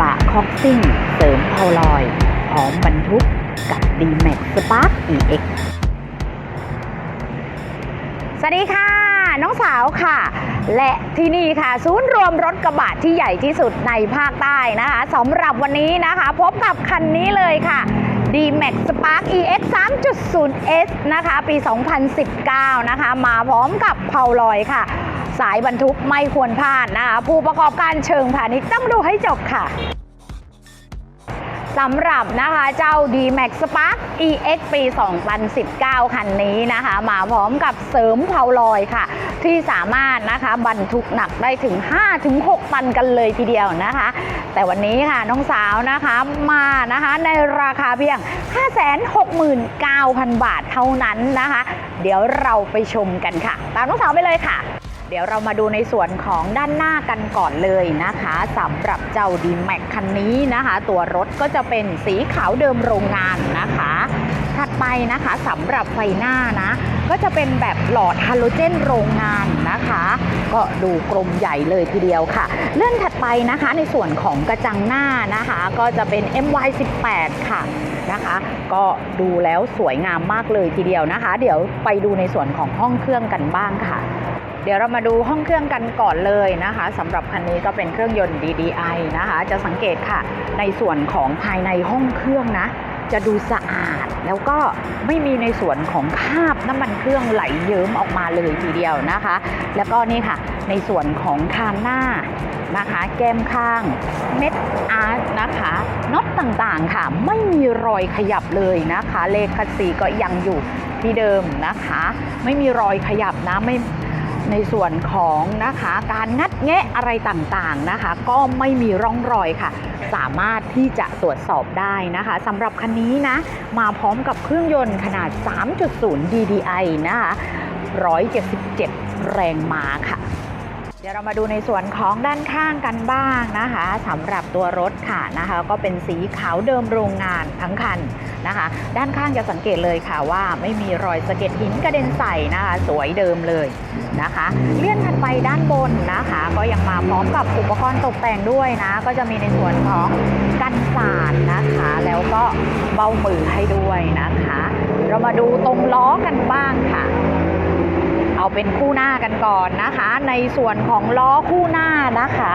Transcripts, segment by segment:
บะคอกซิ่ง เสริมพาลอยพร้อมบรรทุกกับ D-Max Spark EX สวัสดีค่ะ น้องสาวค่ะ และที่นี่ค่ะ ศูนย์รวมรถกระบะที่ใหญ่ที่สุดในภาคใต้นะคะสำหรับวันนี้นะคะ พบกับคันนี้เลยค่ะ D-Max Spark EX 3.0S นะคะ ปี 2019 นะคะ มาพร้อมกับเพาลอยค่ะ สายบรรทุกไม่ควรพลาดนะคะผู้ประกอบการเชิงพาณิชย์ต้องดูให้จบค่ะสำหรับนะคะเจ้า D-Max Spark EX ปี 2019 คันนี้นะคะ มาพร้อมกับเสริมเพาลอยค่ะ ที่สามารถนะคะบรรทุกหนักได้ถึง 5-6 ตันกันเลยทีเดียวนะคะ แต่วันนี้ค่ะน้องสาวนะคะมานะคะในราคาเพียง 569,000 บาทเท่านั้นนะคะ เดี๋ยวเราไปชมกันค่ะ ตามน้องสาวไปเลยค่ะ เดี๋ยวเรามาดูในส่วนของด้านหน้ากันก่อนเลยนะคะสำหรับเจ้า d m a x คันนี้นะคะ ตัวรถก็จะเป็นสีขาวเดิมโรงงานนะคะ ถัดไปนะคะสำหรับไฟหน้านะ ก็จะเป็นแบบหลอดฮาโลเจนโรงงานนะคะ ก็ดูกลมใหญ่เลยทีเดียวค่ะ เลื่อนถัดไปนะคะในส่วนของกระจังหน้านะคะ ก็จะเป็น MY18 ค่ะนะคะก็ดูแล้วสวยงามมากเลยทีเดียวนะคะ เดี๋ยวไปดูในส่วนของห้องเครื่องกันบ้างค่ะ เดี๋ยวเรามาดูห้องเครื่องกันก่อนเลยนะคะสำหรับคันนี้ก็เป็นเครื่องยนต์ DDI นะคะ จะสังเกตค่ะ ในส่วนของภายในห้องเครื่องนะ จะดูสะอาด แล้วก็ไม่มีในส่วนของคราบน้ำมันเครื่องไหลเยิ้มออกมาเลยทีเดียวนะคะ แล้วก็นี่ค่ะ ในส่วนของคานหน้านะคะ แก้มข้างเม็ดอาร์ตนะคะน็อตต่างๆค่ะ ไม่มีรอยขยับเลยนะคะ เลขคัสซีก็ยังอยู่ที่เดิมนะคะ ไม่มีรอยขยับนะไม่ ในส่วนของนะคะการงัดแงะอะไรต่างๆนะคะ ก็ไม่มีร่องรอยค่ะ สามารถที่จะตรวจสอบได้นะคะสำหรับคันนี้นะ มาพร้อมกับเครื่องยนต์ขนาด 3.0 DDI นะคะ 177 แรงม้าค่ะ เดี๋ยวเรามาดูในส่วนของด้านข้างกันบ้างนะคะสำหรับตัวรถค่ะนะคะ ก็เป็นสีขาวเดิมโรงงานทั้งคันนะคะ ด้านข้างจะสังเกตเลยค่ะว่าไม่มีรอยสะเก็ดหินกระเด็นใส่นะคะ สวยเดิมเลยนะคะ เลื่อนถัดไปด้านบนนะคะ ก็ยังมาพร้อมกับอุปกรณ์ตกแต่งด้วยนะ ก็จะมีในส่วนของกันสาดนะคะ แล้วก็เบ้ามือให้ด้วยนะคะ เรามาดูตรงล้อกันบ้างค่ะ เอาเป็นคู่หน้ากันก่อนนะคะ ในส่วนของล้อคู่หน้านะคะ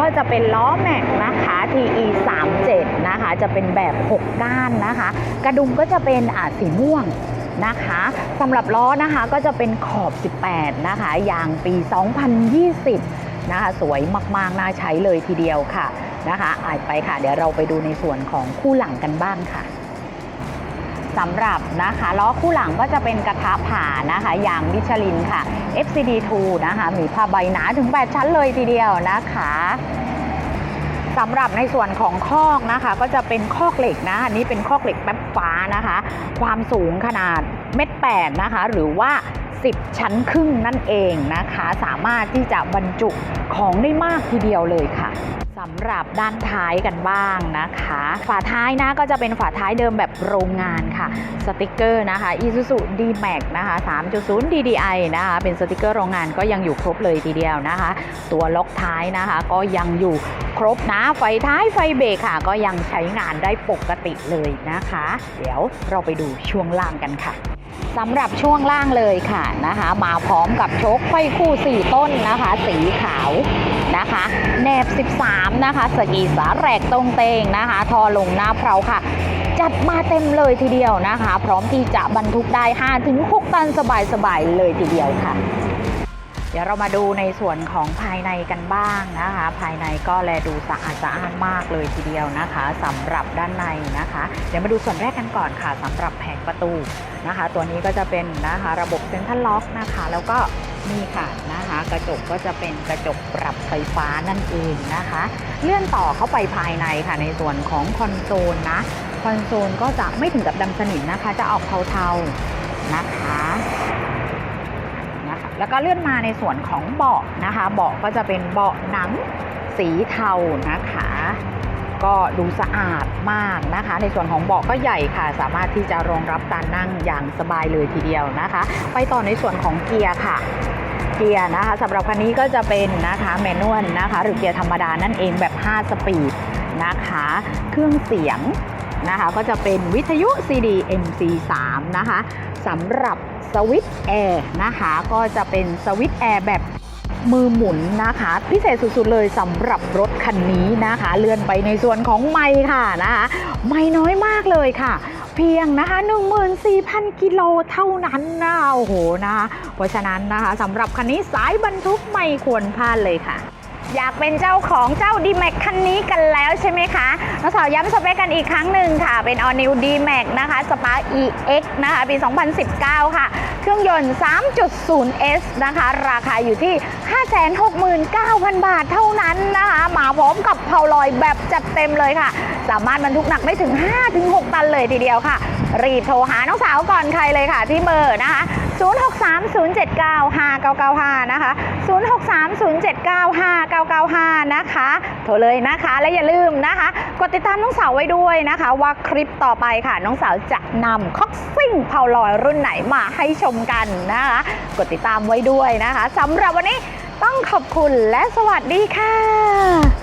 ก็จะเป็นล้อแม็กนะคะ TE 3 7นะคะ จะเป็นแบบ6ก้านนะคะ กระดุมก็จะเป็นอาสีม่วงนะคะสำหรับล้อนะคะก็จะเป็นขอบ 18 นะคะ ยางปี 2020 นะคะ สวยมาก ๆ น่าใช้เลยทีเดียวค่ะนะคะอานไปค่ะ เดี๋ยวเราไปดูในส่วนของคู่หลังกันบ้างค่ะ สำหรับนะคะล้อคู่หลังก็จะเป็นกระทะผ่านะคะยางมิชลินค่ะ FCD2 นะคะมีผ้าใบหนาถึง 8 ชั้นเลยทีเดียวนะคะสำหรับในส่วนของคอกนะคะ ก็จะเป็นคอกเหล็กนะอันนี้เป็นคอกเหล็กแป๊บฟ้านะคะ ความสูงขนาดเม็ดแปดนะคะ หรือว่า 10 ชั้นครึ่งนั่นเองนะคะ สามารถที่จะบรรจุของได้มากทีเดียวเลยค่ะ สำหรับด้านท้ายกันบ้างนะคะ ฝาท้ายนะก็จะเป็นฝาท้ายเดิมแบบโรงงานค่ะ สติกเกอร์นะคะ Isuzu D-Max นะคะ 3.0 DDI นะคะ เป็นสติกเกอร์โรงงานก็ยังอยู่ครบเลยทีเดียวนะคะ ตัวล็อกท้ายนะคะก็ยังอยู่ครบนะ ไฟท้ายไฟเบรกค่ะ ก็ยังใช้งานได้ปกติเลยนะคะ เดี๋ยวเราไปดูช่วงล่างกันค่ะ สำหรับช่วงล่างเลยค่ะนะคะ มาพร้อมกับโชคไฟคู่ 4 ต้นนะคะ สีขาวนะคะแนบ 13 นะคะ สกีสาแรกตรงเตงนะคะ ทอลงหน้าเพราค่ะ จัดมาเต็มเลยทีเดียวนะคะ พร้อมที่จะบรรทุกได้ 5-6 ตันสบายๆเลยทีเดียวค่ะ เดี๋ยวเรามาดูในส่วนของภายในกันบ้างนะคะ ภายในก็แลดูสะอาดสะอ้านมากเลยทีเดียวนะคะสำหรับด้านในนะคะ เดี๋ยวมาดูส่วนแรกกันก่อนค่ะสำหรับแผงประตูนะคะ ตัวนี้ก็จะเป็นนะคะระบบเซ็นทรัลล็อกนะคะ แล้วก็นี่ค่ะนะคะกระจกก็จะเป็นกระจกปรับไฟฟ้านั่นเองนะคะ เลื่อนต่อเข้าไปภายในค่ะในส่วนของคอนโซลนะคอนโซลก็จะไม่ถึงกับดำสนิทนะคะ จะออกเทาๆนะคะ แล้วก็เลื่อนมาในส่วนของเบาะนะคะ เบาะก็จะเป็นเบาะหนังสีเทานะคะ ก็ดูสะอาดมากนะคะ ในส่วนของเบาะก็ใหญ่ค่ะ สามารถที่จะรองรับการนั่งอย่างสบายเลยทีเดียวนะคะ ไปต่อในส่วนของเกียร์ค่ะเกียร์นะคะสำหรับคันนี้ก็จะเป็นนะคะแมนนวลนะคะ หรือเกียร์ธรรมดานั่นเองแบบ 5 สปีดนะคะ เครื่องเสียง นะคะ ก็จะเป็นวิทยุ CD MC3 นะคะสำหรับสวิตช์แอร์นะคะ ก็จะเป็นสวิตช์แอร์แบบมือหมุนนะคะ พิเศษสุดๆเลยสำหรับรถคันนี้นะคะ เลื่อนไปในส่วนของไมค์ค่ะนะคะไม่น้อยมากเลยค่ะ เพียงนะคะ 14,000 กิโลเท่านั้นนะโอ้โหนะคะเพราะฉะนั้นนะคะสำหรับคันนี้สายบรรทุกไม่ควรพลาดเลยค่ะ อยากเป็นเจ้าของเจ้า d m a x คั นนี้กันแล้วใช่ไหมคะน้องสาวย้ำสเปคกันอีกครั้งหนึ่งค่ะ เป็น All New d m a x นะคะ Spark EX นะคะ ปี 2019 ค่ะ เครื่องยนต์ 3.0S นะคะ ราคาอยู่ที่ 569,000 บาทเท่านั้นนะคะ มาพร้อมกับเพาลอยแบบจัดเต็มเลยค่ะ สามารถบรรทุกหนักได้ถึง 5-6 ตันเลยทีเดียวค่ะ รีบโทรหาน้องสาวก่อนใครเลยค่ะที่เบอร์นะคะ 0630795995 นะคะ 0630795995 นะคะ โทรเลยนะคะ และอย่าลืมนะคะ กดติดตามน้องสาวไว้ด้วยนะคะ ว่าคลิปต่อไปค่ะ น้องสาวจะนำคอกซิ่งเผาลอยรุ่นไหนมาให้ชมกันนะคะ กดติดตามไว้ด้วยนะคะสำหรับวันนี้ต้องขอบคุณและสวัสดีค่ะ